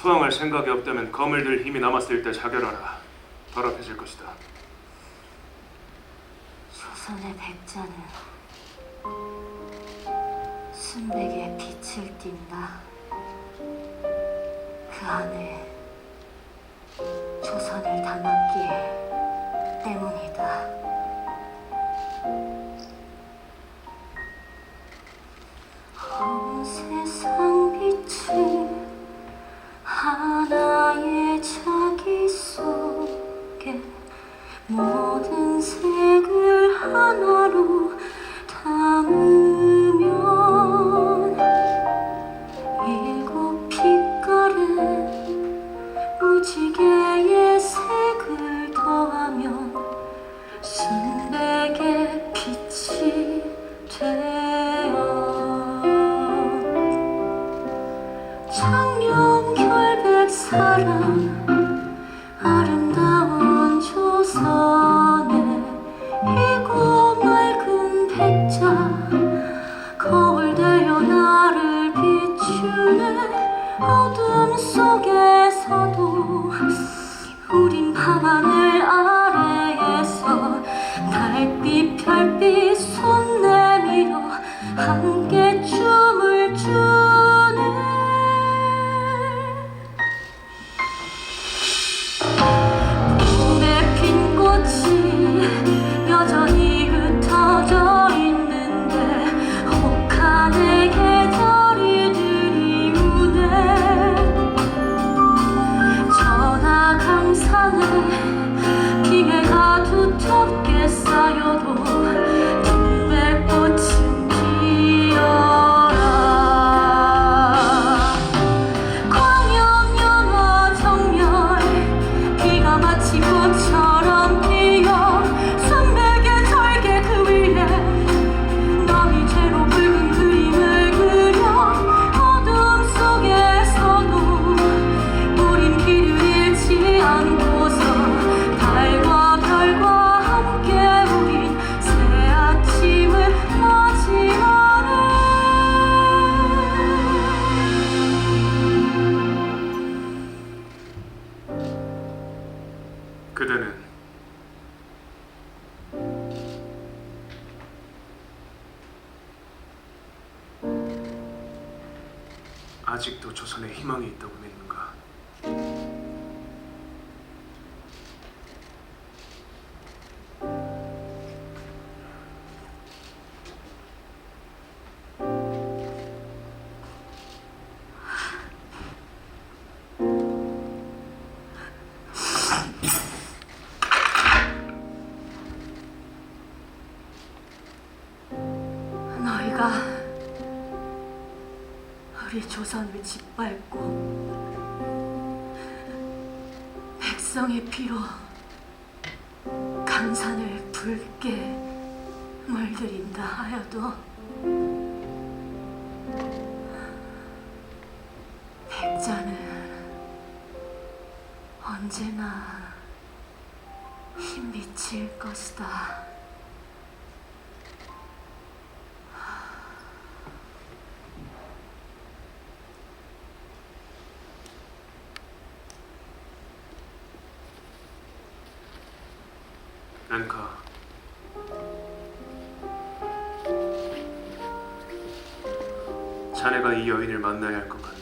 투항할 생각이 없다면 검을 들 힘이 남았을 때 자결하라. 더럽혀질 것이다. 조선의 백자는 순백의 빛을 띈다. 그 안에 조선을 담았기에 때문이다. 아름다운 조선에 이고 맑은 백자 거울 되어 나를 비추네. 어둠 속에서도 우린 밤하늘 아래에서 달빛 별빛 손 내밀어 함께 아직도 조선에 희망이 있다고 믿는가? 너희가 우리 조선을 짓밟고 백성의 피로 강산을 붉게 물들인다 하여도 백자는 언제나 흰빛일 것이다. 렌카 자네가 이 여인을 만나야 할 것 같다.